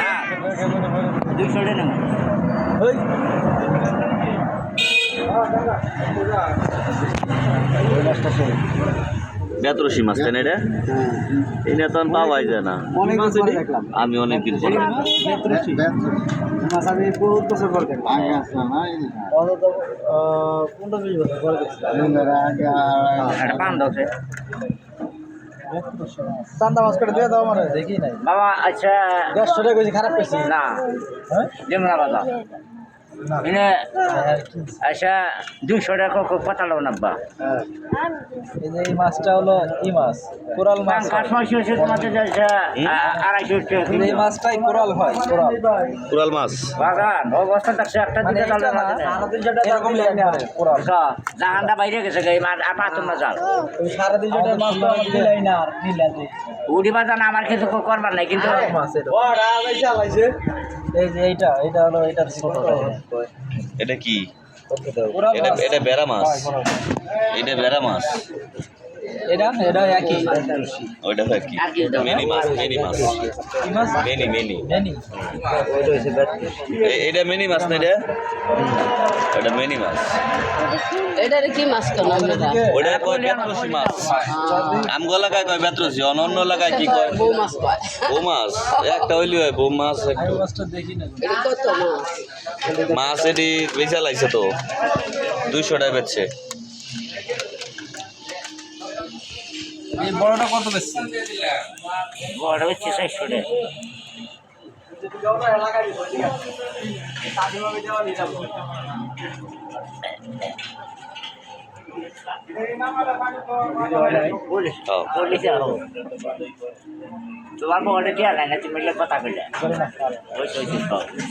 না দুইশো টাকা নেব বেতরসি মাছ তাই না এটা? এই না তো আর পাওয়াই যায় না। অনেক আমি অনেক দিন পরে। পনেরো বিশ বছর চান্দা মাছ করে দিয়ে দাও আমার দেখি নাই বাবা আচ্ছা। দেড়শো টাকা বেশি খারাপ পেয়েছি না। হ্যাঁ? বাবা এনে আচ্ছা দুইশো টাকা পাতালো না বা হ্যাঁ। এই মাছটা হলো ই মাছ কোরাল মাছ কাঠ মাছ হচ্ছে তোমাদের যাচ্ছে আড়াইশো টাকা এই মাছটাই কোরাল হয় কোরাল। কুরাল মাছ। বাগান অবস্থা থাকছে একটা মানে দিকে এটা না, এরকম কোরাল। জাহানটা বাইরে গেছে গে মাছ আর পাতুন না জাল ওই সাড়ে তিনশো টাকার মাছ তো আমার দিলাই না উড়ি বাজান আমার কিছু করবার নাই কিন্তু এটা এই যে এইটা এটা হলো এটা কি? এটা এটা বেড়া মাছ। এটা বেড়া মাছ। এটা এটা একই। ওইটা হয় দাও? মেনি মাছ মেনি মাছ মাছ মেনি মেনি এ- এটা মেনি মাছ না এটা? এটা মেনি মাছ এটা কি মাছ কেন? ওটা কয় বেতরসি মাছ আমগো লাগায় কয় বেতরসি অন্য অন্য লাগায় কি কয়? বউ মাছ বউ মাছ? একটা হইলি হয় বউ মাছ আমি মাছটা দেখি না। এটা কত মাছ? মাছ এটি বেচা লাগছে তো। দুইশো টাকা বেচছে। এই বড়টা কত বেশি বড় হচ্ছে চারশো টাকা। তোমার বড় নাই না তুমি কথা কইলে